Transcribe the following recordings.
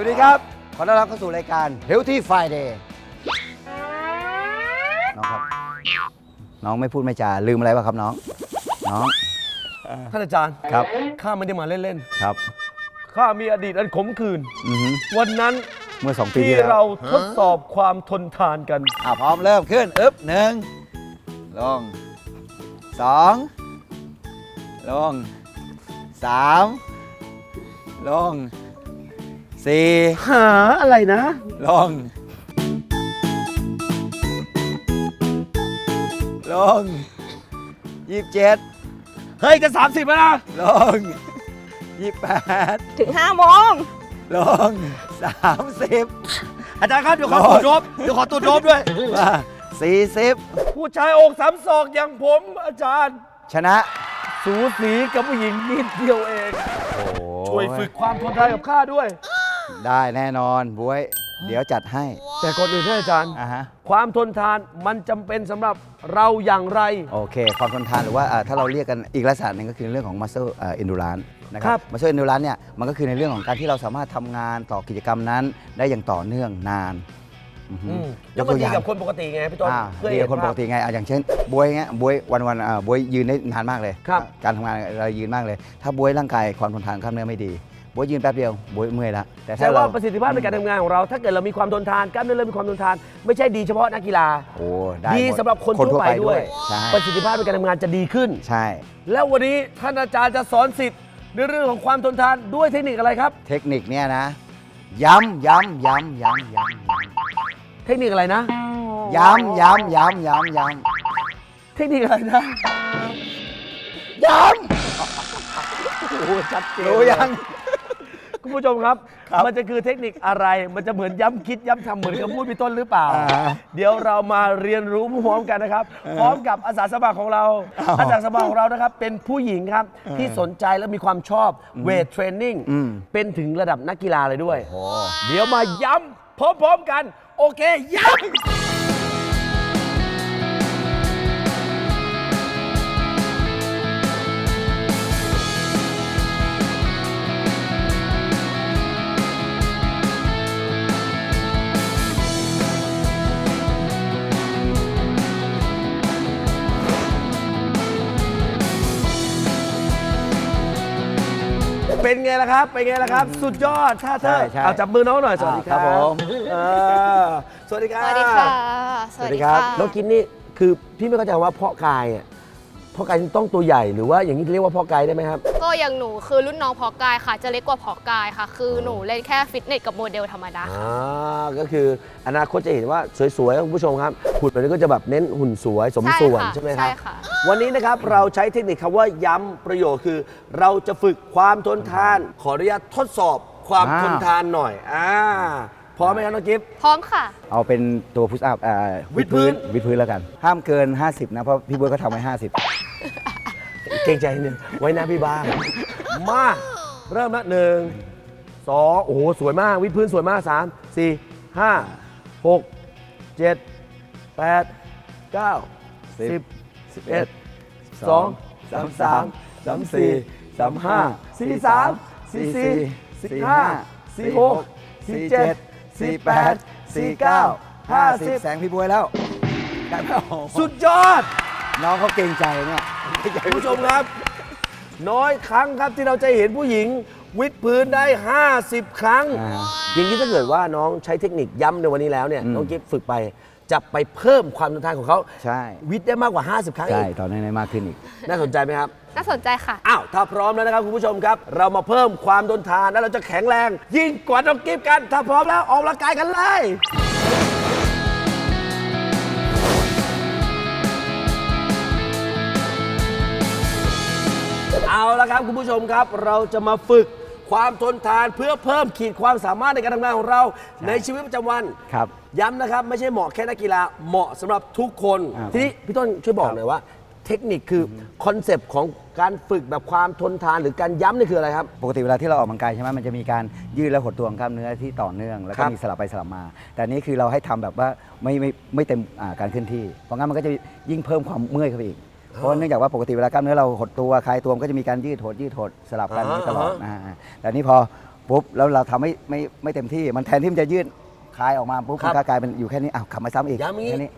วัสดีครับ ขอต้อนรับเข้าสู่รายการ Healthy Friday น้องครับ น้องไม่พูดไม่จาลืมอะไรป่ะครับน้อง น้อง ท่านอาจารย์ครับ ข้าไม่ได้มาเล่นครับ ๆ ข้ามีอดีตอันขมขื่นอือหือวันนั้นเมื่อสองปีที่ที่แล้วเราทดสอบความทนทานกัน อะพร้อมเริ่มขึ้น อึ๊บหนึ่งลงสองลงสามลง สี่หาอะไรนะ ลง ลงยี่สิบเจ็ดเฮ้ย จะ30แล้วนะลงยี่สิบแปดถึง5โมงลงสามสิบ อาจารย์ครับเดี๋ยวขอโอ้ตรยวจรบเดี๋ยวขอตรวจรบด้วย มาสี่สิบผู้ชายอกสามศอกอย่างผมอาจารย์ ชนะสูสีกับผู้หญิงนิดเดียวเองช่วยฝึกความทนทานกับข้าด้วย ได้แน่นอนบวย เดี๋ยวจัดให้แต่ก่อนอื่นท่านอาจารย์ อ่าฮะ ความทนทานมันจำเป็นสำหรับเราอย่างไร โอเค ความทนทานหรือว่าอ่าถ้าเราเรียกกันอีกลักษณะหนึ่งก็คือเรื่องของ muscle เอ่อ endurance นะคครัรับบ muscle endurance เนี่ยมันก็คือในเรื่องของการที่เราสามารถทำงานต่อกิจกรรมนั้น ได้อย่างต่อเนื่องนานอือฮึอืมยแล้วกมันตัวอดีย่างกับคนปกติไงพี่ต้นอ่าเพื่อดีให้กับคนเห็ปภาพกติไงอะอย่างเช่นบวยเงี้ยบวยวันวันๆอ่าบวยยืนได้นานมากเลย ครับ การทำงานเรายืนมากเลย ถ้าบวยร่างกายความทนทานกล้ามเนื้อไม่ดี บวยยืนแป๊บเดียวบวยเมื่อยละแต่ถ้าแต่เราว่าประสิทธิภาพในการทำงานของเรา ถ้าเกิดเรามีความทนทานกล้ามเนื้อเรามีความทนทาน ไม่ใช่ดีเฉพาะนักกีฬา โอ้ได้ดีมดสำหรับคนทั่วไปด้วย ใช่ประสิทธิภาพในการทำงานจะดีขึ้น ใช่ แล้ววันนี้ท่านอาจารย์จะสอนสิทธิ์ในเรื่องของความทนทานด้วยเทคนิคอะไรครับ เทคนิคเนี่ยนะ ย้ำย้ำย้ำย้ำย้ำย้ำเทคนิคอะไรนะย้ำย้ำย้ำย้ำย้เทคนิคอะไรนะำย้โอ้โหชัดเจำนรู้ยัง คุณผู้ชมครับครับ มันจะคือเทคนิคอะไร มันจะเหมือนย้ำคิดย้ำทำเหมือนกับพูดพี่ต้นหรือเปล่าอ่าเดี๋ยวเรามาเรียนรู้พร้อมกันนะครับ พร้อมกับอาสาสมัครของเราอ้าวอาสาสมัครของเรานะครับ เป็นผู้หญิงครับที่สนใจและมีความชอบเวทเทรนนิ่งอืมเป็นถึงระดับนักกีฬาเลยด้วยโอ้เดี๋ยวมาย้ำพร้อมๆกัน โอเคย้ำ เป็นไงล่ะครับ เป็นไงล่ะครับ สุดยอดท่าเธอใช่ใช่เอาจับมือน้องหน่อย สวัสดีครับครับผม เออสวัสดีครับสวัสดีค่ะ สวัสดีครับ น้องกินนี่คือพี่ไม่เข้าใจว่าเพาะกายอะเพาะกายต้องตัวใหญ่หรือว่าอย่างนี้เรียกว่าเพาะกายได้ไหมครับ ก็อย่างหนูคือรุ่นน้องเพอกายค่ะ จะเล็กกว่าเพอกายค่ะ คือหนูเล่นแค่ฟิตเนสกับโมเดลธรรมดาค่ะอ่าก็คืออนาคตจะเห็นว่าสวยๆครับคุณผู้ชมครับหุ่นแบบนี้ก็จะแบบเน้นหุ่นสวยสมส่วนใช่ค่ะใช่ไหมครับ ใช่ค่ะ วันนี้นะครับเราใช้เทคนิคคำว่าย้ำประโยชน์คือ เราจะฝึกความทนทาน ขออนุญาตทดสอบความอ่า ทนทานหน่อยอ่า พร้อมไหมครับน้องกิฟต์ พร้อมค่ะ เอาเป็นตัวพุชอัพอ่าวิดพื้น วิดพื้นแล้วกัน ห้ามเกิน 50 นะ เพราะพี่บ๊วยก็ทำไว้50เกรงใจนิดนึงไว้หน้าพี่บ้าง มาเริ่มละหนึ่งสองโอ้โห สวยมาก วิดพื้นสวยมากสามสี่ห้าหกเจ็ดแปดเก้าสิสิบบสิบเอ็ดสองสามสามสามสี่สามห้าสี่สามสี่สี่สี่ห้าสี่หกสี่เจ็ด สี่แปดสี่เก้าห้าสิบแสงพี่บ๊วยแล้วได้ไหมสุดยอด น้องเขาเกรงใจเนี่ยคุณผู้ชมครับ น้อยครั้งครับที่เราจะเห็นผู้หญิง วิดพื้นได้ 50 ครั้ง อ่า อย่างนี้ถ้าเกิดว่าน้องใช้เทคนิคย้ำในวันนี้แล้วเนี่ยอืมน้องกิฟฝึกไป จะไปเพิ่มความทนทานของเขาใช่ วิดได้มากกว่า 50 ครั้งใช่อีกตอนนี้มากขึ้นอีก น่าสนใจไหมครับ น่าสนใจค่ะ อ้าว ถ้าพร้อมแล้วนะครับคุณผู้ชมครับ เรามาเพิ่มความทนทาน แล้วเราจะแข็งแรง ยิ่งกว่าน้องกิฟกัน ถ้าพร้อมแล้วออกกำลังกายกันเลย เอาละครับคุณผู้ชมครับ เราจะมาฝึก ความทนทานเพื่อเพิ่มขีดความสามารถในการทำงานของเราในชีวิตประจำวัน ครับ ย้ำนะครับ ไม่ใช่เหมาะแค่นักกีฬาเหมาะสำหรับทุกคนอ่าทีนี้พี่ต้นช่วยบอกหน่อยว่า เทคนิคคือคอนเซปต์ของการฝึกแบบความทนทานหรือการย้ำนี่คืออะไรครับ ปกติเวลาที่เราออกกำลังกายใช่ไหมมันจะมีการยืดและหดตัวของกล้ามเนื้อที่ต่อเนื่อง แล้วคก็รับมีสลับไปสลับมา แต่อันนี้คือเราให้ทำแบบว่าไม่ไม่ไม่เต็มอ่าการเคลื่อนที่ เพราะงั้นมันก็จะยิ่งเพิ่มความเมื่อยเข้าไปอีก เพราะเนื่องจากว่าปกติเวลากล้ามเนื้อเราหดตัวคลายตัวมันก็จะมีการยืดหดยืดหดสลับกันอ่าตลอดอ่าอ่าแต่อันนี้พอปุ๊บแล้วเราทำไม่ไม่ไม่เต็มที่มันแทนที่มันจะยืดคลายออกมาปุ๊บครัมับนก็กลายเป็นอยู่แค่นี้อ้าวขับมาซ้ำอีกย้ำอย่างนี้ แค่นี้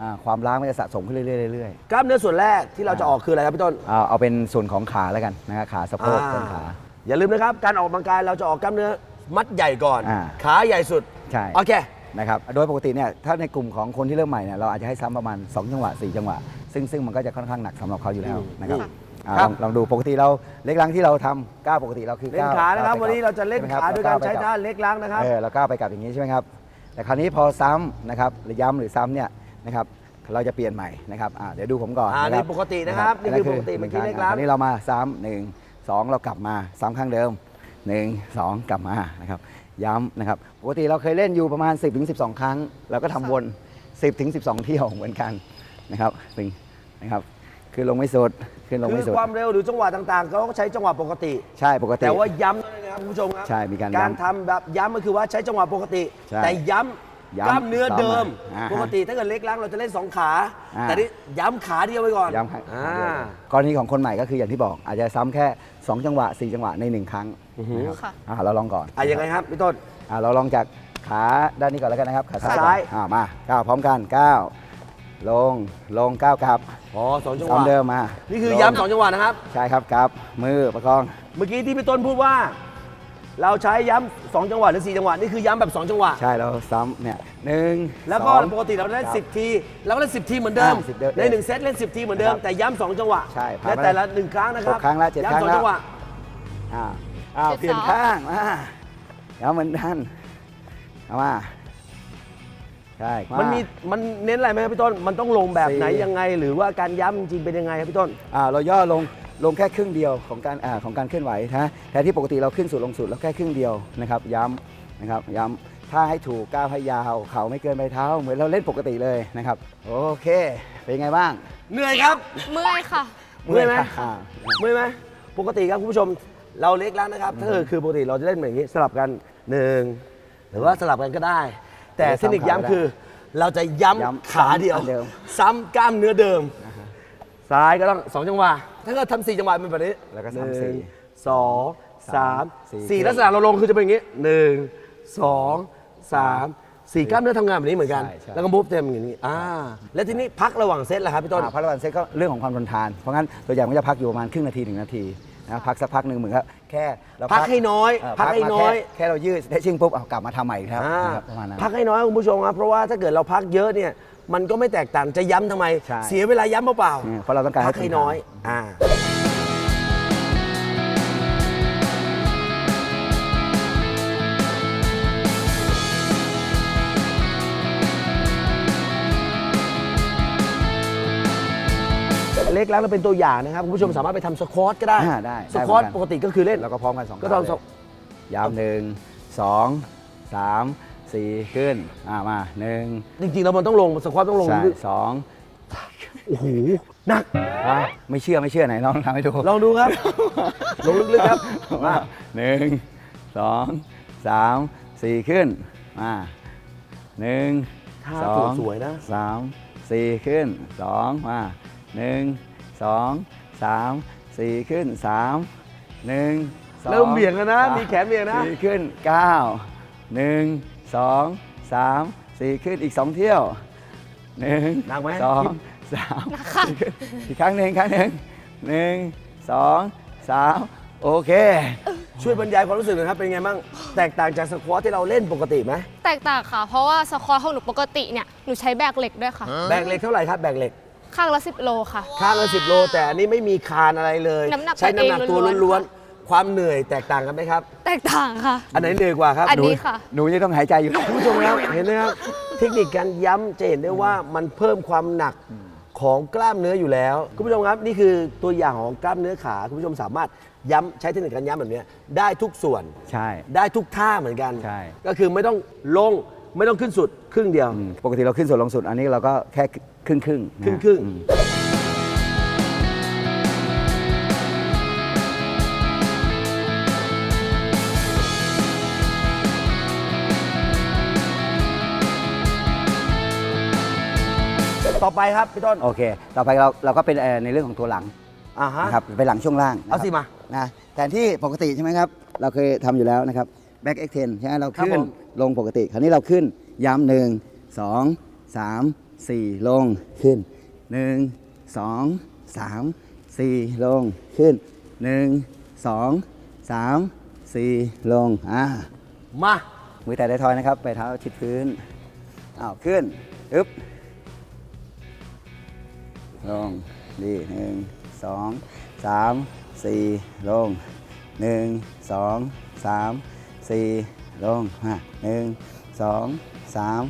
อ่าความล้างมันจะสะสมขึ้นเรื่อยๆเรื่อยกล้ามเนื้อส่วนแรกที่เราจะออกคืออะไรครับพี่ต้นๆเอาเอาเป็นส่วนของขาแล้วกันนะครับขาสะโพกต้นขา อย่าลืมนะครับ การออกกำลังกายเราจะออกกล้ามเนื้อมัดใหญ่ก่อน อ่าขาใหญ่สุด ใช่ โอเค นะครับโดยปกติเนี่ยถ้าในกลุ่มของคนที่เริ่มใหม่เนี่ยเราอาจจะให้ซ้ำประมาณ 2 จังหวะ 4 จังหวะ ซึ่งซึ่งมันก็จะค่อนข้างหนักสำหรับเขาอยู่แล้วนะครับค่ะอ่าครัลบองลองดูปกติเราเล็กล้างที่เราทำก้าวปกติเราคือเล่นก้าวขานะครับ ก้วันนี้เราจะเล่นใช่ไหมคขาบด้วยการวใช้ไปบท่าเล็กล้างนะครับ เออเราก้าวไปกับอย่างนี้ใช่ไหมครับ แต่คราวนี้พอซ้ำนะครับหรือย้ำหรือซ้ำเนี่ยนะครับเราจะเปลี่ยนใหม่นะครับอ่าเดี๋ยวดูผมก่อนอ่าะนี่ปกตินะครับนี่คือปกติหเมื่นึ่องคกี้รั้งเล็กล้าง คราวนี้เรามาซ้ำหนึ่งสองเรากลับมาซ้ำข้างเดิมหนึ่งสองกลับมานะครับ ย้ำนะครับปกติเราเคยเล่นอยู่ประมาณ 10-12ถึง12ครั้ง เราก็ทำวน 10-12ถึง12 เที่ยวเหมือนกันนะครับหนึ่งนะครับคือลงไม่สุดขึ้นลงคืไม่อสุดความเร็วหรือจังหวะต่างๆเขาก็ใช้จังหวะปกติ ใช่ปกติ แต่ว่าย้ำด้วยนะครับคุณผู้ชมครับใช่มีการย้ำการทำแบบย้ำก็คือว่าใช้จังหวะปกติ ใช่แต่ย้ำย้ำกล้ามเนื้อเดิม อ่าฮะปกติถ้าเกิดเล็กล้างเราจะเล่นสองขา อ่า แต่นี่ย้ำขาเดียวไปก่อนย้ำครั้งอ่า กรณีของคนใหม่ก็คืออย่างที่บอกอาจจะซ้ำแค่ 2 จังหวะ 4 จังหวะใน 1 ครั้งนะครับค่ะ อ่าเราลองก่อนอะยังไงครับพี่ต้น อ่าเราลองจากขาด้านนี้ก่อนแล้วกันนะครับ ขาซ้ายซ้ายก่อนอ่ามาก้าวพร้อมกันก้าวลงลงก้าวกลับอ๋อสองจังหซ้อวะมเดิมมานี่นี่คือย้ำสองจังหวะนะครับ ใช่ครับกลับมือประคอง เมื่อกี้ที่พี่ต้นพูดว่า เราใช้ย้ำสองจังหวะหรือสี่จังหวะ นี่คือย้ำแบบสองจังหวะ ใช่เราซ้ำเนี่ยหนึ่งแล้วก็สองปกติเราเล่นครับสิบที เราก็เล่นสิบทีเหมือนเดิม อ่า10เดิมในหนึ่งเซตเล่นสิบทีเหมือนเดิม ครับแต่ย้ำสองจังหวะใช่ผ่านและมาแต่ละหนึ่งครั้งนะครับหกครั้งแล้วเจ็ดย้ำครั้งสองแล้วจังหวะ อ่าอ้าวเจ็ดเปลี่ยนสองข้างมาแล้วเหมือนกันเอามาใช่ามันมีมันเน้นอะไรไหมครับพี่ต้น มันต้องลงแบบไหนสี่ ยังไง หรือว่าการย้ำจริงๆเป็นยังไงครับพี่ต้น อ่าเราย่อลง ลงแค่ครึ่งเดียวของการอ่าของการเคลื่อนไหวนะแทนที่ปกติเราขึ้นสุดลงสุดแล้วแค่ครึ่งเดียวนะครับย้ำนะครับย้ำถ้าให้ถูกก้าวให้ยาว เข่าไม่เกินใบเท้า เหมือนเราเล่นปกติเลยนะครับ โอเค เป็นไงบ้าง เหนื่อยครับ เมื่อยค่ะ เมื่อยไหมอ่าเมื่อยไหมปกติครับคุณผู้ชมเราเล็กแล้วนะครับถ้าเกิดคือปกติเราจะเล่นแบบนี้สลับกันหนึ่งหรือว่าสลับกันก็ได้ แต่เทคนิคย้ำคือ เราจะย้ำย้ำขาเดียวซ้ำอันเดิมซ้ำกล้ามเนื้อเดิม ซ้ายก็ต้องสองจังหวะ ถ้าเกิดทำสี่จังหวะเป็นแบบนี้แล้วก็หนึ่งซ้ำสี่สองสามสี่สี่ลักษณะเราลงคือจะเป็นอย่างนี้หนึ่งสองสามสี่กล้ามเนื้อทำงานแบบนี้เหมือนกัน ใช่ใช่ แล้วก็มูฟเต็มอย่างนี้อ่าแล้วทีนี้พักระหว่างเซตล่ะครับพี่ต้น อ่าพักระหว่างเซตก็เรื่องของความทนทาน เพราะงั้นตัวอย่างมันจะพักอยู่ประมาณครึ่งนาทีถึงนาทีนะพักสักพักหนึ่งเหมือนกับแค่เราพักให้น้อยเพักให้มาน้อย แค่แค่เรายืดได้ชิ่งปุ๊บเอากลับมาทำใหม่อีกครับอ่านะครับประมาณนั้น พักให้น้อยคุณผู้ชมครับเพราะว่าถ้าเกิดเราพักเยอะเนี่ย มันก็ไม่แตกต่างจะย้ำทำไม ใช่ เสียเวลาย้ำเปล่าเนี่ยเพราะเราต้องการพักให้ทน้อยอ่าเล็กแล้วเราเป็นตัวอย่างนะครับคุณผู้ชมสามารถไปทำสควอตก็ได้อ่าได้สควอตได้เหมือนกัน ปกติก็คือเล่น แล้วก็พร้อมกันสองก็ต้องขาเลยยาวหนึ่งสองสาม สี่ขึ้น อ่ามาหนึ่งจริงๆแล้วมันต้องลงสควอตต้องลงใช่ลึกสองโอ้โหหนัก อะไม่เชื่อไม่เชื่อไหนลองทำให้ดูลองดูครับ ลงลึกๆครับมาหนึ่งสองสามสี่ขึ้น มาหนึ่งท่าสอถูงกสวยนะ สามสี่ขึ้นสองมาหนึ่งสองสามสี่ขึ้นสามหนึ่งสองเริ่มเบี่ยงแล้วนะสามีแขนเบี่ยงนะ สี่ขึ้นเก้าหนึ่ง สองสามสี่ขึ้นอีกสองเที่ยวหนึ่งหนักไหม สองสามสี่ขึ้นอีกครั้งหนึ่งครั้งหนึ่งหนึ่งสองสามโอเค ช่วยบรรยายความรู้สึกหน่อยครับเป็นไงบ้างแตกต่างจากสควอตที่เราเล่นปกติไหมแตกต่างค่ะ เพราะว่าสควอตของหนูปกติเนี่ย หนูใช้แบกเหล็กด้วยค่ะ แบกเหล็กเท่าไหร่ครับแบกเหล็กข้างละ 10 โลค่ะ ข้างละสิบโล แต่อันนี้ไม่มีคานอะไรเลย น้ำหนักใช้น้ำหนักตัตัววเองล้ล้ววนนๆ ความเหนื่อยแตกต่างกันไหมครับ แตกต่างค่ะ อันไหนเหนื่อยกว่าครับอันหนูนี้ค่ะ หนูจะต้องหายใจอยู่ คุณผู้ชมครับเห็นไหมครับเทคนิคการย้ำจะเห็นได้ว่ามันเพิ่มความหนักของกล้ามเนื้ออยู่แล้ว คุณผู้ชมครับนี่คือตัวอย่างของกล้ามเนื้อขา คุณผู้ชมสามารถย้ำใช้เทคนิคการย้ำแบบนี้ได้ทุกส่วนใช่ ได้ทุกท่าเหมือนกัน ใช่ ก็คือไม่ต้องลงไม่ต้องขึ้นสุดครึ่งเดียวอืมปกติเราขึ้นส่วนลงสุด อันนี้เราก็แค่ครึ่งครึ่งๆครึ่งนะครึ่งอืม ต่อไปครับพี่ต้นโอเค ต่อไปเราเราก็เป็นเอ่อในเรื่องของตัวหลังอ่าฮะ นะครับไปหลังช่วงล่างนะคเอารับสิมานะแทนที่ปกติใช่ไหมครับ เราเคยทำอยู่แล้วนะครับ back extend ใช่ไหมเราครับขึ้นผมลงปกติ คราวนี้เราขึ้นย้ำหนึ่งสองสามสี่ลงขึ้นหนึ่งสองสามสี่ลงขึ้นหนึ่งสองสามสี่ลงอ่า มา มือแตะไดทอยนะครับ ไปเท้าชิดพื้น อ้าว ขึ้น อึ๊บ ลงดีหนึ่งสองสามสี่ลงหนึ่งสองสามสี่ลงมาหนึ่งสองสาม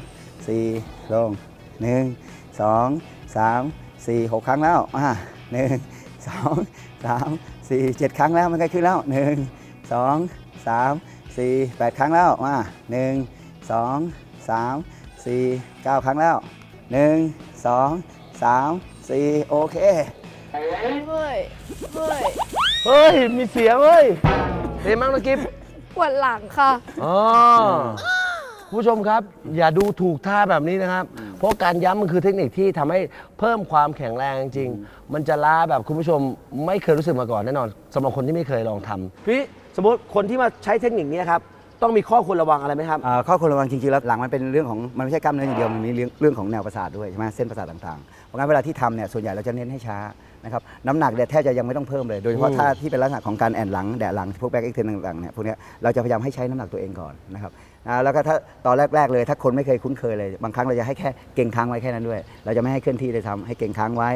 สี่ลงหนึ่งสองสามสี่หกครั้งแล้วมาหนึ่งสองสามสี่เจ็ดครั้งแล้วมันใกล้ขึ้นแล้วหนึ่งสองสามสี่แปดครั้งแล้วมาหนึ่งสองสามสี่เก้าครั้งแล้วหนึ่งสองสาม สี่โอเคเฮ้ยเฮ้ยเฮ้ย มีเสียงเฮ้ยเป็นมั้งนะกิฟปวดหลังค่ะ อ๋อคุณผู้ชมครับ อย่าดูถูกท่าแบบนี้นะครับ เพราะการย้ำมันคือเทคนิคที่ทำให้เพิ่มความแข็งแรงจริงมันจะล้าแบบคุณผู้ชมไม่เคยรู้สึกมาก่อนแน่นอนสำหรับคนที่ไม่เคยลองทำพี่สมมติคนที่มาใช้เทคนิคนี้ครับ ต้องมีข้อควรระวังอะไรไหมครับ อ่าข้อควรระวังจริงๆแล้วหลังมันเป็นเรื่องของมันไม่ใช่กล้ามเนื้ออย่างเดียวมันมีเรื่องเรื่องของแนวประสาทด้วยใช่ไหมเส้นประสาทต่างๆ เพราะงั้นเวลาที่ทำเนี่ยส่วนใหญ่เราจะเน้นให้ช้านะครับน้ำหนักเนี่ยแทบจะยังไม่ต้องเพิ่มเลยโดยเฉพาะอืมท่าที่เป็นลักษณะของการแอนหลังแดะหลังพวกแบ็กเอ็กเทนต่างๆเนี่ยพวกเนี้ยเราจะพยายามให้ใช้น้ำหนักตัวเองก่อนนะครับอ่าแล้วก็ถ้าตอนแรก ๆ เลย ถ้าคนไม่เคยคุ้นเคยเลยบางครั้งเราจะให้แค่เก่งค้างไว้แค่นั้นด้วย เราจะไม่ให้เคลื่อนที่เลยทำให้เก่งค้างไว้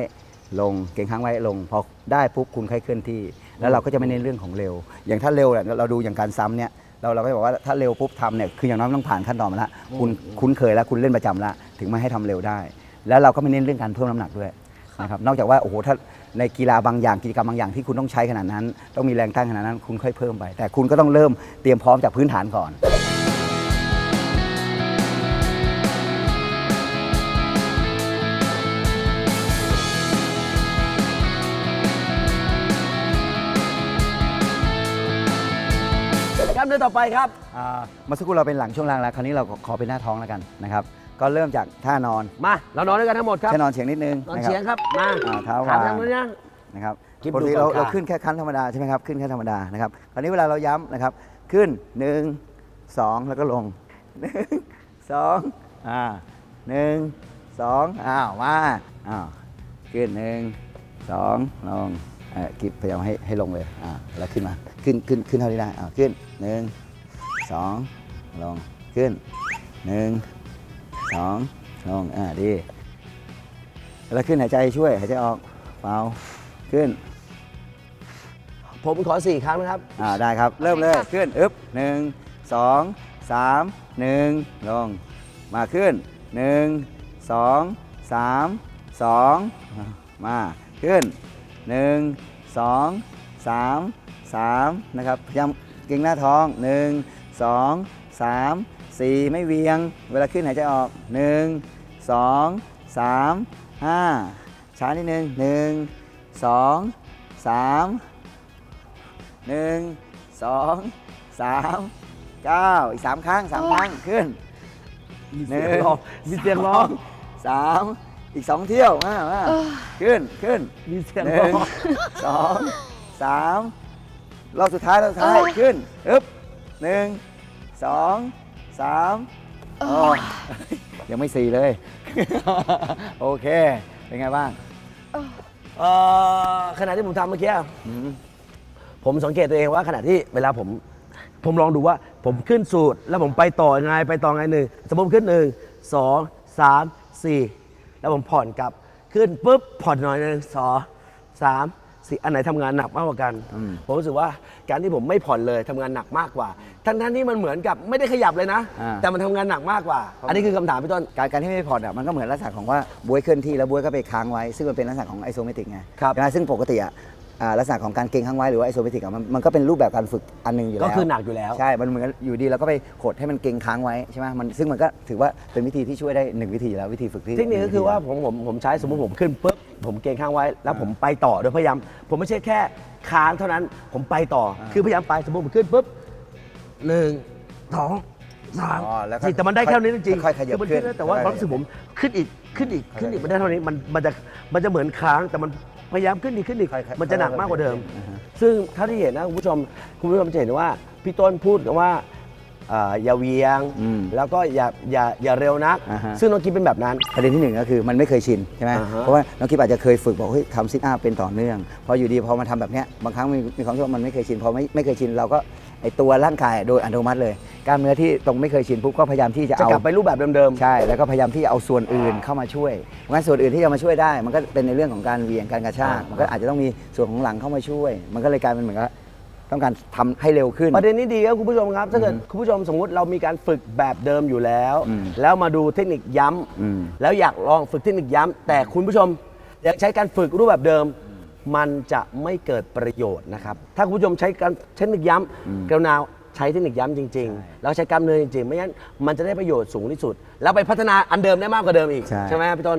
ลงเก่งค้างไว้ลงพอได้ปุ๊บคุณค่อยเคลื่อนที่ แล้วเราก็จะไม่เน้นเรื่องของเร็ว อย่างถ้าเร็วเนี่ยเราดูอย่างการซ้ำเนี่ยเราเราก็จะบอกว่าถ้าเร็วปุ๊บทำเนี่ยคืออย่างน้อยมันต้องผ่านขั้นตอนมาแล้วคุณคุ้นเคยแล้วคุณเล่นประจำแล้วถึงไม่ให้ทำเร็วได้ แล้วเราก็ไม่เน้นเรื่องการเพิ่มน้ำหนักด้วยนะครับนอกจากว่าโอ้โหถ้าในกีฬาบางอย่างกิจกรรมบางอย่างที่คุณต้องใช้ขนาดนั้น ต้องมีแรงต้านขนาดนั้น คุณค่อยเพิ่มไป แต่คุณก็ต้องเริ่มเตรียมพร้อมจากพื้นฐานก่อน กล้ามเนื้อต่อไปครับอ่าเมื่อสักครู่เราเป็นหลังช่วงล่างแล้ว คราวนี้เราขอเป็นหน้าท้องแล้วกันนะครับ ก็เริ่มจากท่านอนมาเรานอนด้วยกันทั้งหมดครับแค่นอนเฉียงนิดนึงนอนนะครัเฉียงครับมาอ่าเท้าขาวางทางนู้นนะ นะครับกิ๊บปกติดูเราก่อนค่ะ เราขึ้นแค่ขั้นธรรมดาใช่ไหมครับขึ้นแค่ธรรมดานะครับคราวนี้เวลาเราย้ำนะครับ ขึ้น 1 2 แล้วก็ลง 1 2อ่าหนึ่งสองอ้าวมาอ้าวขึ้นหนึ่งสองลงเอ่อกิบพยายามให้ให้ลงเลยอ่าแล้วขึ้นมาขึ้นขึ้นขึ้นเท่าที่ได้อ่าขึ้นหนึ่งสองลงขึ้นหนึ่ง สองลงอ่าดีแล้วขึ้นหายใจช่วยหายใจออกเปล่าขึ้น ผมขอสี่ครั้งนะครับ อ่าได้ครับ เริ่มเลยค่ะขึ้นอึ๊บหนึ่งสองสามหนึ่งลง มาขึ้นหนึ่งสองสามสองมาขึ้นหนึ่งสองสามสามนะครับพยายามเก่งหน้าท้องหนึ่งสองสาม สี่ไม่เวียง เวลาขึ้นหายใจออกหนึ่งสองสามห้าช้านิดนึงหนึ่งสองสามหนึ่งสองสามเก้าอีกสามครั้งสามครั้ง ขึ้นมีเสียงร้องมีเสียงร้องสามอีกสองเที่ยวมามาขึ้นขึ้นมีเสียงหร้อนึ่งงสองสามรอบสุดท้ายรอบสุดท้ายขึ้นอึ๊บหนึ่งสอง สามโอ้ยังไม่สี่เลย โอเค เป็นไงบ้างเอ่อขณะที่ผมทำเมื่อกี้อืมผมสังเกตตัวเองว่าขณะที่เวลาผมผมลองดูว่าผมขึ้นสูตร แล้วผมไปต่อยังไงไปต่อไงหนึ่งสมมติขึ้นหนึ่งสองสามสี่แล้วผมผ่อนกลับขึ้นปุ๊บผ่อนหน่อยหนึ่งสองสาม สี่อันไหนทำงานหนักมากกว่ากันอืมผมรู้สึกว่าการที่ผมไม่ผ่อนเลยทำงานหนักมากกว่า ทั้งทั้งๆที่มันเหมือนกับไม่ได้ขยับเลยนะอ่าแต่มันทำงานหนักมากกว่า อันนี้คือคำถามพี่ต้น การการที่ไม่ผ่อนอะมันก็เหมือนลักษณะของว่าบวยเคลื่อนที่แล้วบวยก็ไปค้างไว้ ซึ่งมันเป็นลักษณะของไอโซเมตริกไงครับใช่ไหมซึ่งปกติอะอ่าลักษณะของการเกรงค้างไว้หรือว่าไอโซเมตริกอะมันมันก็เป็นรูปแบบการฝึกอันหนึงอยู่แล้ว ก็คือหนักอยู่แล้ว ใช่ มันเหมือนกันอยู่ดีเราก็ไปกดให้มันเกรงค้างไว้ใช่ไหมมันซึ่งมันก็ถือว่าเป็นวิธีที่ช่วยได้หนึ่งวิธีอยู่แล้ววิธีฝึกที่เทคนิคก็คือว่าผมผมผมใช้สมมติผมขึ้นปุ๊บ ผมเกรงข้างไว้ แล้วผมไปต่อโดยพยายาม ผมไม่ใช่แค่ค้างเท่านั้น ผมไปต่ออาคือพยายามไปสมมติผมขึ้นปุ๊บหนึ่งสองสามอ๋อแล้วก็สี่แต่มันได้แค่นี้จริงๆค่อยๆขยับมันขึ้นได้แต่ว่าค่อยๆความรู้สึกผมขึ้นอีกขึ้นอีกขึ้นอีกมันได้เท่านี้มันมันจะมันจะเหมือนค้างแต่มันพยายามขึ้นอีกขึ้นอีกค่อยๆมันจะหนักมากกว่าเดิมอ่าฮะซึ่งเท่าที่เห็นนะคุณผู้ชมคุณผู้ชมจะเห็นว่าพี่ต้นพูดกันว่าเอ่ออย่าเวียง อืมแล้วก็อย่าอย่าอย่าเร็วนัก อ่าฮะ ซึ่งน้องกิ๊บเป็นแบบนั้น ประเด็นที่หนึ่งก็คือมันไม่เคยชินใช่ไหมอ่าฮะเพราะว่าน้องคิปอาจจะเคยฝึกบอกเฮ้ยทำซิทอัพเป็นต่อเนื่อง พออยู่ดีพอมาทำแบบเนี้ยบางครั้งมีมีความรู้สึกว่ามันไม่เคยชินพอไม่ไม่เคยชินเราก็ไอตัวร่างกายโดยอัตโนมัติเลยกล้ามเนื้อที่ตรงไม่เคยชินปุ๊บก็พยายามที่จะจะเอากลับไปรูปแบบเดิมใช่แล้วก็พยายามที่จะเอาส่วนอื่นเข้ามาช่วยเพราะงั้นส่วนอื่นที่จะมาช่วยได้ มันก็เป็นในเรื่องของการเหวียงการกระชากอ่ามัมันก็อาจจะต้องมีส่วนของหลังเข้ามาช่วย มันก็เลยกลายเป็นเหมือนกับ ต้องการทำให้เร็วขึ้นๆประเด็นนี้ดีครับคุณผู้ชมครับ ถ้าเกิดคุณผู้ชมสมมุติเรามีการฝึกแบบเดิมอยู่แล้วอืมแล้วมาดูเทคนิคย้ำอืม แล้วอยากลองฝึกเทคนิคย้ำแต่คุณผู้ชมอยากใช้การฝึกรูปแบบเดิม มันจะไม่เกิดประโยชน์นะครับ ถ้าคุณผู้ชมใช้การเทคนิคย้ำกรุณาใช้เทคนิคย้ำจริง ๆ แล้วใช้กล้ามเนื้อจริงๆ ไม่งั้นมันจะได้ประโยชน์สูงที่สุด แล้วไปพัฒนาอันเดิมได้มากกว่าเดิมอีกใช่ ไหมพี่ต้น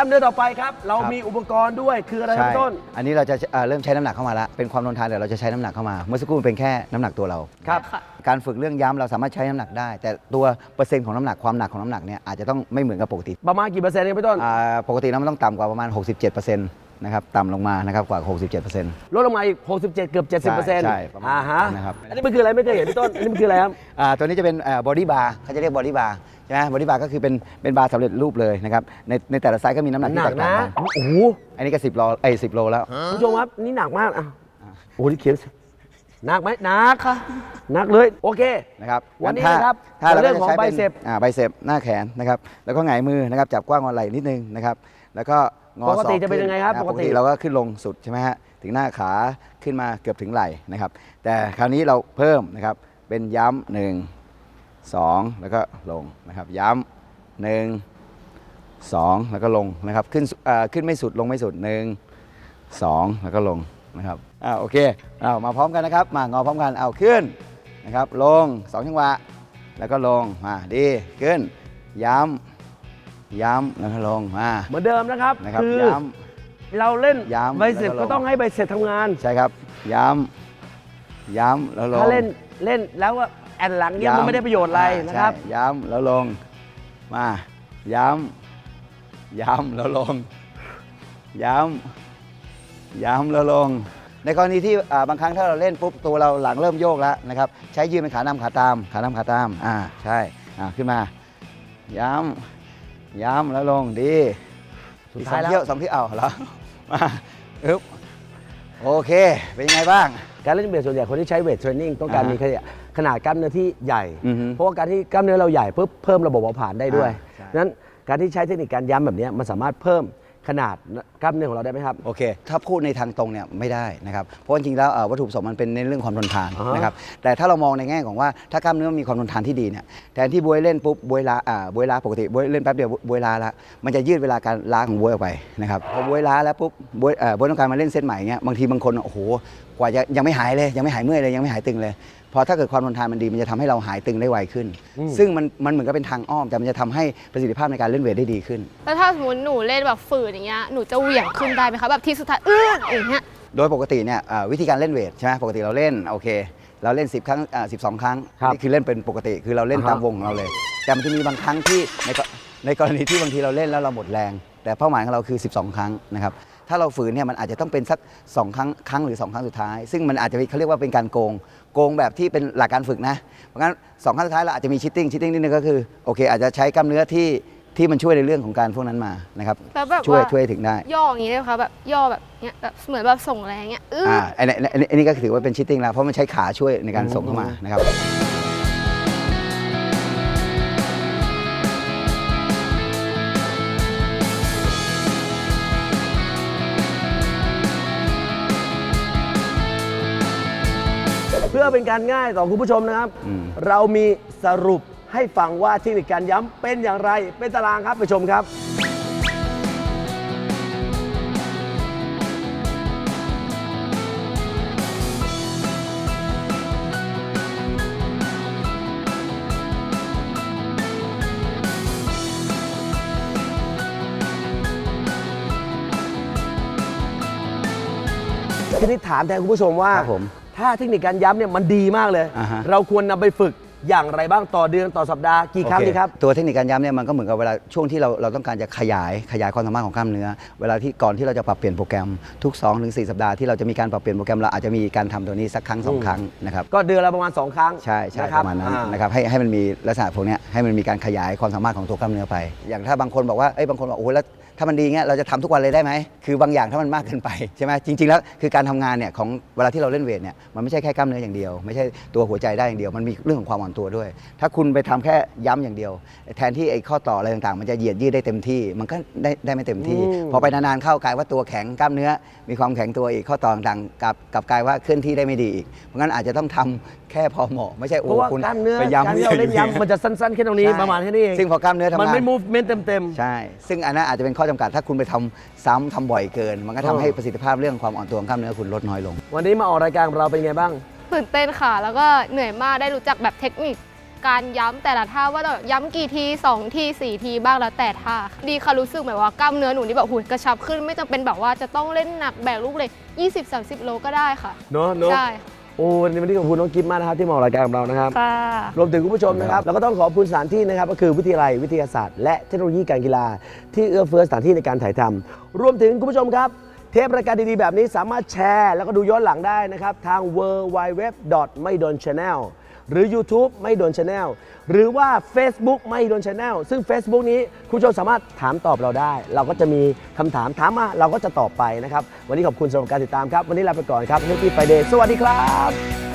กล้ามเนื้อต่อไปครับเราครับมีอุปกรณ์ด้วยคืออะไรครับใช่พี่ต้น อันนี้เราจะเอ่อเริ่มใช้น้ำหนักเข้ามาละเป็นความทนทานเดี๋ยวเราจะใช้น้ำหนักเข้ามา เมื่อสักครู่มันเป็นแค่น้ำหนักตัวเรา ครับค่ะการฝึกเรื่องย้ำเราสามารถใช้น้ำหนักได้ แต่ตัวเปอร์เซ็นต์ของน้ำหนักความหนักของน้ำหนักเนี่ยอาจจะต้องไม่เหมือนกับปกติประมาณกี่เปอร์เซ็นต์ครับพี่ต้น อ่าปกติแล้วมันต้องต่ำกว่าประมาณ 67% นะครับต่ำลงมานะครับกว่า 67%ลดลงมาอีก 67 เกือบ 70เปอร์เซ็นต์ใช่ประมาณอ่าฮะนะครับ อันนี้มันคืออะไรไม่เคยเห็นพี่ต้น อันนี้มันคืออะไรครับ อ่าตัวนี้จะเป็นบอดี้บาร์เขาจะเรียกบอดี้บาร์ใช่ไหมบอดี้บาร์ก็คือเป็นเป็นบาร์สำเร็จรูปเลยนะครับในในแต่ละไซส์ก็มีน้ำหนักหที่นัแตกกต่านะงกันโอ้โหอันนี้ก็ 10โลไอ้10โลแล้ว คุณผู้ชมครับนี่หนักมากอะโอ้โหนี่เขียนหนักไหมหนักค่ะหนักเลยโอเค นะครับวันนี้งั้นะครับถ้าเราเรื่ก็องจะของใช้เป็น bicep อ่าไบเซปหน้าแขนนะครับ แล้วก็หงายมือนะครับ จับกว้างกว่าไหล่นิดนึงนะครับ แล้วก็ งอปกติศอจะเป็นขึ้ยังไงครับะปกติ เราก็ขึ้นลงสุดใช่ไหมฮะถึงหน้าขาขึ้นมาเกือบถึงไหล่นะครับ แต่คราวนี้เราเพิ่มนะครับเป็นย้ำหนึ่งสองแล้วก็ลงนะครับ ย้ำหนึ่งสองแล้วก็ลงนะครับขึ้นสุอ่าขึ้นไม่สุดลงไม่สุดหนึ่งสองแล้วก็ลงนะครับอ่าโอเคเอามาพร้อมกันนะครับ มางอพร้อมกันเอาขึ้นนะครับ ลงสองจังหวะ แล้วก็ลงมาดีขึ้น ย้ำ ย้ำแล้วก็ลงมา เหมือนเดิมนะครับนะครับคือย้เราเล่นย้ำใบเสร็จแล้วก็ลง ก็ต้องให้ใบเสร็จทำงานำใช่ครับ ย้ำ ย้ำแล้วลงถ้าเล่นเล่นแล้วว่าแอนหลังเนี่ยมันไม่ได้ประโยชน์อะไรนะครับ ใช่ย้ำแล้วลงมา ย้ำ ย้ำแล้วลง ย้ำ ย้ำแล้วลง ในกรณีที่อ่าบางครั้งถ้าเราเล่นปุ๊บตัวเราหลังเริ่มโยกแล้วนะครับ ใช้ยืนเป็นขานำขาตาม ขานำขาตาม อ่า ใช่ อ่า ขึ้นมา ย้ำ ย้ำแล้วลงดีสุดอีกสท้าอยงแล้วเที่ยวสองเที่ยวเอาแล้วมาอึ๊บโอเค เป็นยังไงบ้าง การเล่นเวทส่วนใหญ่คนที่ใช้เวทเทรนนิ่งต้องการอ่าฮะมีขนาดกล้ามเนื้อที่ใหญ่ อือฮึเพราะว่าการที่กล้ามเนื้อเราใหญ่ปุ๊บเพิ่มระบบเผาผลาญได้ด้วยอ่าใช่ นั้นการที่ใช้เทคนิคการย้ำแบบเนี้ยมันสามารถเพิ่ม ขนาดกล้ามเนื้อของเราได้ไหมครับ โอเค ถ้าพูดในทางตรงเนี่ยไม่ได้นะครับ เพราะจริงๆแล้วเอ่อวัตถุประสงค์มันเป็นในเรื่องความทนทานอ่าฮะนะครับ แต่ถ้าเรามองในแง่ของว่าถ้ากล้ามเนื้อมีความทนทานที่ดีเนี่ย แทนที่บวยเล่นปุ๊บบวยล้าอ่าบวยล้าปกติบวยเล่นแป๊บเดียวบวยล้าละ มันจะยืดเวลาการล้าของบวยออกไปนะครับ พอบวยล้าแล้วปุ๊บบวยเอ่อบวยต้องการมาเล่นเส้นใหม่เงี้ย บางทีบางคนโอ้โห กว่าจะยังไม่หายเลยยังไม่หายเมื่อยเลยยังไม่หายตึงเลยพอถ้าเกิดความทนทานมันดีมันจะทำให้เราหายตึงได้ไวขึ้น ซึ่งมันมันเหมือนกับเป็นทางอ้อม แต่มันจะทำให้ประสิทธิภาพในการเล่นเวทได้ดีขึ้น แล้วถ้าสมมติหนูเล่นแบบฝืนอย่างเงี้ยหนูจะเหวี่ยงขึ้นได้ไหมคะแบบทีสุดท้ายอื้ออย่างเงี้ยโดยปกติเนี่ยอ่าวิธีการเล่นเวทใช่ไหมปกติเราเล่นโอเค เราเล่น 10 ครั้งอ่า12ครั้งครับนี่คือเล่นเป็นปกติคือเราเล่นอ่าฮะตามวงของเราเลย แต่มันจะมีบางครั้งที่ในกรในกรณีที่บางทีเราเล่นแล้วเราหมดแรง แต่เป้าหมายของเราคือ 12 ครั้งนะครับ ถ้าเราฝืนเนี่ยมันอาจจะต้องเป็นสัก2ครั้งครั้งหรือ2ครั้งสุดท้าย ซึ่งมันอาจจะเป็นเขาเรียกว่าเป็นการโกง โกงแบบที่เป็นหลักการฝึกนะ เพราะงั้นสองครั้งสุดท้ายเราอาจจะมีชิตติ้งชิตติ้งนิดนึงก็คือโอเค อาจจะใช้กล้ามเนื้อที่ที่มันช่วยในเรื่องของการพวกนั้นมานะครับแล้วแบบช่วยว่าช่วยถึงได้ย่ออย่างงี้ได้ไหมคะแบบย่อแบบเนี้ยแบบเหมือนแบบส่งแรงเงี้ยอื้ออ่าอันนี้อันนี้อันนี้ก็ถือว่าเป็นชิตติ้งแล้วเพราะมันใช้ขาช่วยในการส่งเข้ามานะครับ เพื่อเป็นการง่ายต่อคุณผู้ชมนะครับอืมเรามีสรุปให้ฟังว่าเทคนิคการย้ำเป็นอย่างไรเป็นตารางครับไปชมครับ นี้ถามแทนคุณผู้ชมว่า ครับผมถถ้าเทคนิคการย้ำเนี่ยมันดีมากเลย อ่าฮะ เราควรนำไปฝึกอย่างไรบ้างต่อเดือนต่อสัปดาห์กี่ครั้งโอเดีครับ ตัวเทคนิคการย้ำเนี่ยมันก็เหมือนกับเวลาช่วงที่เราเราต้องการจะขยายขยายความสามารถของกล้ามเนื้อ เวลาที่ก่อนที่เราจะปรับเปลี่ยนโปรแกรมทุก2-4ถึงสัปดาห์ที่เราจะมีการปรับเปลี่ยนโปรแกรมเราอาจจะมีการทำตัวนี้สักครั้งสองอืมครั้งนะครับก็เดือนละประมาณ 2 ครั้งใช่ใช่นะคปบระมาณนั้นอ่ นะครับให้ให้มันมีลักษณะพวกเนี้ยให้มันมีการขยายความสามารถของตัวกล้ามเนื้อไป อย่างถ้าบางคนบอกว่าเอ้ยบางคนบอกโอ้โหแล้ว ถ้ามันดีเงี้ยเราจะทำทุกวันเลยได้ไหมคือบางอย่างถ้ามันมากเกินไปใช่ไหมจริง ๆ แล้วคือการทำงานเนี่ยของเวลาที่เราเล่นเวทเนี่ยมันไม่ใช่แค่กล้ามเนื้ออย่างเดียว ไม่ใช่ตัวหัวใจได้อย่างเดียวมันมีเรื่องของความอ่อนตัวด้วย ถ้าคุณไปทำแค่ย้ำอย่างเดียว แทนที่ไอ้ข้อต่ออะไรต่างๆ มันจะเหยียดยืดได้เต็มที่ มันก็ได้ได้ไม่เต็มที่อืมพอไปนานๆเข้ากลายว่าตัวแข็งกล้ามเนื้อ มีความแข็งตัวอีกข้อต่อต่างๆกับกับกลายว่าเคลื่อนที่ได้ไม่ดีอีกเพราะงั้นอาจจะต้องทำ แค่พอเหมาะไม่ใช่เพโอ้ราะว่าคุณกล้ามเนื้อไปการที่เราเล่นย้ำมันจะสั้นๆแค่ตรงนี้ใช่ประมาณแค่นี้เองซึ่งพอกล้ามเนื้อทำงานมันไม่ movement เต็ม ใช่ ซึ่งอันนั้นอาจจะเป็นข้อจำกัดถ้าคุณไปทำซ้ำทำบ่อยเกิน มันก็ทำเออให้ประสิทธิภาพเรื่องความอ่อนตัวของกล้ามเนื้อคุณลดน้อยลง ๆ วันนี้มาออกรายการของเราเป็นไงบ้าง ตื่นเต้นค่ะ แล้วก็เหนื่อยมากได้รู้จักแบบเทคนิค การย้ำแต่ละท่าว่าต้องแบบย้ำกี่ที 2 ที 4 ทีบ้างแล้วแต่ท่าค่ะดีค่ะรู้สึกแบบว่ากล้ามเนื้อหนูนี่แบบหุ่นกระชับขึ้น ไม่จำเป็นแบบว่าจะต้องเล่นหนักแบกลูกเลย 20-30 โลก็ได้ค่ะเนอะเนอะ ใช่ โอ้วันนี้วันนี้ขอบคุณน้องกิฟมากนะครับที่มาออกรายการของเรานะครับ ค่ะ รวมถึงคุณผู้ชมนะครับแล้วก็ต้องขอบคุณสถานที่นะครับ ก็คือวิทยาลัยวิทยาศาสตร์ และเทคโนโลยีการกีฬา ที่เอื้อเฟื้อสถานที่ในการถ่ายทำรวมถึงคุณผู้ชมครับ เทปรายการดีๆ แบบนี้สามารถแชร์ แล้วก็ดูย้อนหลังได้นะครับ ทาง w w w ไม่โดน channel หรือ YouTube ไม่โดนช anel หรือว่า Facebook ไม่โดน channel ซึ่ง Facebook นี้คุณผู้ชมสามารถถามตอบเราได้ เราก็จะมีคำถามถามมาเราก็จะตอบไปนะครับ วันนี้ขอบคุณสำหรับการติดตามครับ วันนี้ลาไปก่อนครับ Happy Friday สวัสดีครับ